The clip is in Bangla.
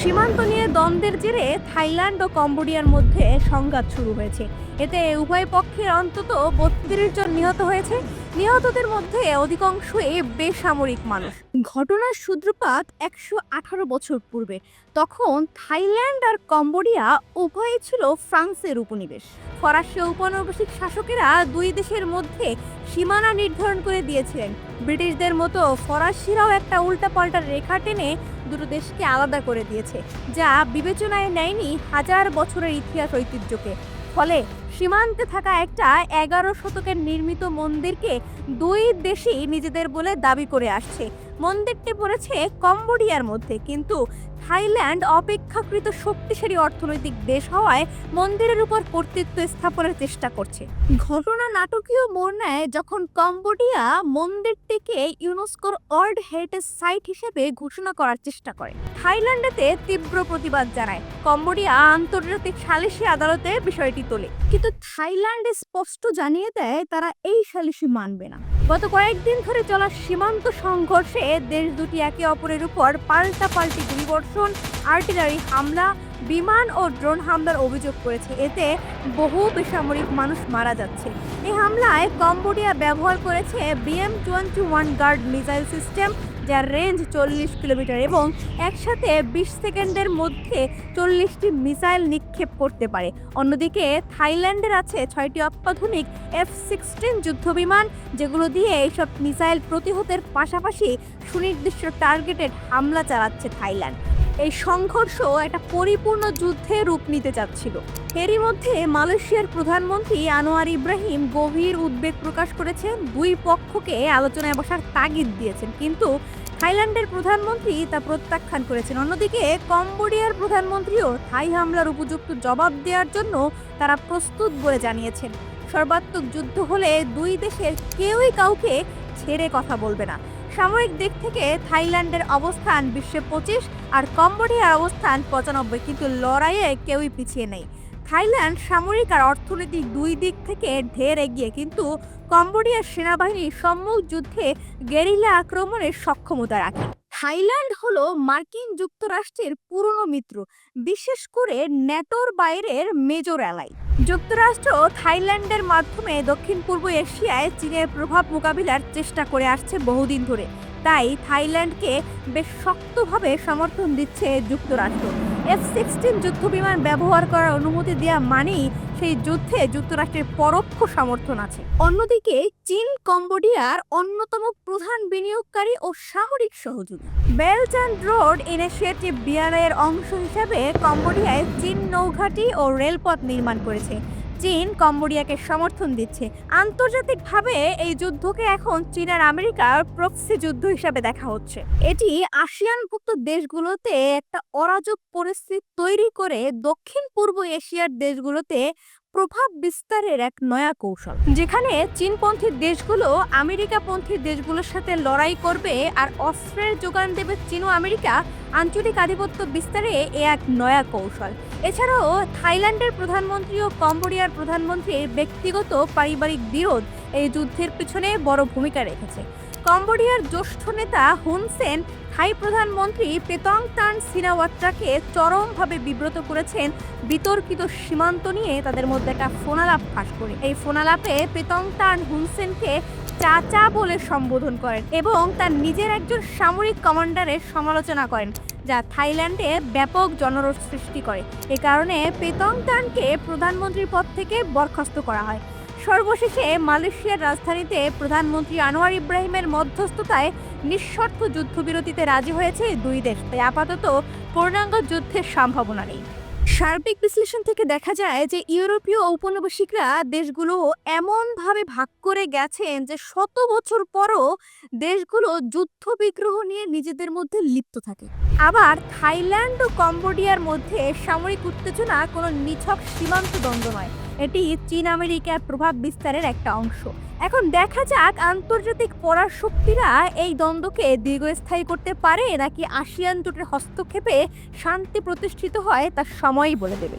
সীমান্ত নিয়ে দ্বন্দ্বের জেরে থাইল্যান্ড ও কম্বোডিয়ার মধ্যে সংঘাত শুরু হয়েছে। এতে উভয় পক্ষের অন্তত বত্রিশ জন নিহত হয়েছে। নিহতদের মধ্যে অধিকাংশই বেসামরিক মানুষ। ঘটনার সূত্রপাত একশো আঠারো বছর পূর্বে। তখন থাইল্যান্ড আর কম্বোডিয়া উভয়ই ছিল ফ্রান্সের উপনিবেশ। ফরাসি ঔপনিবেশিক শাসকেরা দুই দেশের মধ্যে সীমানা নির্ধারণ করে দিয়েছিলেন। ব্রিটিশদের মতো ফরাসিরাও একটা উল্টাপাল্টা রেখা টেনে দুটো দেশকে আলাদা করে দিয়েছে, যা বিবেচনায় নেয়নি হাজার বছরের ইতিহাস ঐতিহ্যকে। ফলে সীমান্তে থাকা একটা এগারো শতকের নির্মিত মন্দিরকে দুই দেশই নিজেদের বলে দাবি করে আসছে। মন্দিরটি পড়েছে কম্বোডিয়ার মধ্যে, কিন্তু থাইল্যান্ড অপেক্ষাকৃত শক্তিশালী অর্থনৈতিক দেশ হওয়ায় মন্দিরের উপর কর্তৃত্ব স্থাপনের চেষ্টা করছে। ঘটনা নাটকীয় মোড় নেয় যখন কম্বোডিয়া মন্দিরটিকে ইউনেস্কোর ওয়ার্ল্ড হেরিটেজ সাইট হিসেবে ঘোষণা করার চেষ্টা করে, থাইল্যান্ডেতে তীব্র প্রতিবাদ জানায়। কম্বোডিয়া আন্তর্জাতিক সালিসি আদালতে বিষয়টি তোলে, কিন্তু থাইল্যান্ড স্পষ্ট জানিয়ে দেয় তারা এই সালিসি মানবে না। গত কয়েকদিন ধরে চলা সীমান্ত সংঘর্ষে দেশ দুটি একে অপরের উপর পাল্টা পাল্টি গুলিবর্ষণ, আর্টিলারি হামলা, বিমান ও ড্রোন হামলার অভিযোগ করেছে। এতে বহু বেসামরিক মানুষ মারা যাচ্ছে। এই হামলায় কম্বোডিয়া ব্যবহার করেছে BM twenty one Grad missile system যার রেঞ্জ চল্লিশ কিলোমিটার এবং একসাথে বিশ সেকেন্ডের মধ্যে চল্লিশটি মিসাইল নিক্ষেপ করতে পারে। অন্যদিকে থাইল্যান্ডের আছে ছয়টি অত্যাধুনিক এফ সিক্সটিন যুদ্ধবিমান, যেগুলো দিয়ে এইসব মিসাইল প্রতিহতের পাশাপাশি সুনির্দিষ্ট টার্গেটেড হামলা চালাচ্ছে থাইল্যান্ড। এই সংঘর্ষ একটা পরিপূর্ণ যুদ্ধে রূপ নিতে যাচ্ছিল এরই মধ্যে মালয়েশিয়ার প্রধানমন্ত্রী আনোয়ার ইব্রাহিম গভীর উদ্বেগ প্রকাশ করেছেন। দুই পক্ষকে আলোচনায় বসার তাগিদ দিয়েছেন। কিন্তু থাইল্যান্ডের প্রধানমন্ত্রী তা প্রত্যাখ্যান করেছেন। অন্যদিকে, কম্বোডিয়ার প্রধানমন্ত্রীও থাই হামলার উপযুক্ত জবাব দেওয়ার জন্য তারা প্রস্তুত বলে জানিয়েছেন। সর্বাত্মক যুদ্ধ হলে দুই দেশের কেউই কাউকে ছেড়ে কথা বলবে না। সামরিক দিক থেকে থাইল্যান্ডের অবস্থান বিশ্বে পঁচিশ আর কম্বোডিয়ার অবস্থান পঁচানব্বই, কিন্তু লড়াইয়ে কেউই পিছিয়ে নেই। থাইল্যান্ড সামরিক আর অর্থনৈতিক দুই দিক থেকে ঢের এগিয়ে, কিন্তু কম্বোডিয়ার সেনাবাহিনী সম্মুখ যুদ্ধে গেরিলা আক্রমণের সক্ষমতা রাখে। থাইল্যান্ড হলো মার্কিন যুক্তরাষ্ট্রের পুরনো মিত্র, বিশেষ করে ন্যাটোর বাইরের মেজর অ্যালাই। যুক্তরাষ্ট্র থাইল্যান্ডের মাধ্যমে দক্ষিণ পূর্ব এশিয়ায় চীনের প্রভাব মোকাবিলার চেষ্টা করে আসছে বহুদিন ধরে। তাই থাইল্যান্ডকে বেশ শক্তভাবে সমর্থন দিচ্ছে যুক্তরাষ্ট্র। এফ সিক্সটিন যুদ্ধবিমান ব্যবহার করার অনুমতি দেওয়া মানেই সেই যুদ্ধে যুক্তরাষ্ট্রের পরোক্ষ সমর্থন আছে। অন্যদিকে, চীন, কম্বোডিয়ার অন্যতম প্রধান বিনিয়োগকারী ও সামরিক সহযোগী। Belt and Road Initiative BRI এর অংশ হিসাবে কম্বোডিয়ায় চীন নৌঘাটি ও রেলপথ নির্মাণ করেছে। চীন কম্বোডিয়াকে সমর্থন দিচ্ছে। আন্তর্জাতিকভাবে এই যুদ্ধকে এখন চীন আর আমেরিকার প্রক্সি যুদ্ধ হিসাবে দেখা হচ্ছে। এটি আসিয়ানভুক্ত দেশগুলোতে একটা অরাজক পরিস্থিতি তৈরি করে দক্ষিণ পূর্ব এশিয়ার দেশগুলোতে প্রভাব বিস্তারের এক নয়া কৌশল। যেখানে চীনপন্থী দেশগুলো আমেরিকাপন্থী দেশগুলোর সাথে লড়াই করবে আর অস্ত্রের যোগান দেবে চীন ও আমেরিকা, আঞ্চলিক আধিপত্য বিস্তারে এ এক নয়া কৌশল। এছাড়াও থাইল্যান্ডের প্রধানমন্ত্রী ও কম্বোডিয়ার প্রধানমন্ত্রীর ব্যক্তিগত পারিবারিক বিরোধ এই যুদ্ধের পিছনে বড় ভূমিকা রেখেছে। কম্বোডিয়ার জ্যেষ্ঠ নেতা হুন সেন থাই প্রধানমন্ত্রী পেতং তান সিনাওয়াত্রাকে চরমভাবে বিব্রত করেছেন বিতর্কিত সীমান্ত নিয়ে তাদের মধ্যে একটা ফোনালাপ ফাঁস করে। এই ফোনালাপে পেতং তান হুনসেনকে চাচা বলে সম্বোধন করেন এবং তার নিজের একজন সামরিক কমান্ডারের সমালোচনা করেন। যা থাইল্যান্ডে ব্যাপক জনরোষ সৃষ্টি করে। এ কারণে পেতং তানকে প্রধানমন্ত্রীর পদ থেকে বরখাস্ত করা হয়। সর্বশেষে মালয়েশিয়ার রাজধানীতে প্রধানমন্ত্রী আনোয়ার ইব্রাহিমের মধ্যস্থতায় নিঃশর্ত যুদ্ধবিরতিতে রাজি হয়েছে দুই দেশ। তাই আপাতত পূর্ণাঙ্গ যুদ্ধের সম্ভাবনা নেই। সার্বিক বিশ্লেষণ থেকে দেখা যায় যে ইউরোপীয় ঔপনিবেশিকরা দেশগুলো এমনভাবে ভাগ করে গেছেন যে শত বছর পরও দেশগুলো যুদ্ধ বিগ্রহ নিয়ে নিজেদের মধ্যে লিপ্ত থাকে। আবার থাইল্যান্ড ও কম্বোডিয়ার মধ্যে সামরিক উত্তেজনা কোনো নিছক সীমান্ত দ্বন্দ্ব নয়। এটি চীন আমেরিকার প্রভাব বিস্তারের একটা অংশ। এখন দেখা যাক আন্তর্জাতিক পরাশক্তিরা এই দ্বন্দ্বকে দীর্ঘস্থায়ী করতে পারে নাকি আসিয়ান জোটের হস্তক্ষেপে শান্তি প্রতিষ্ঠিত হয় তার সময়ই বলে দেবে।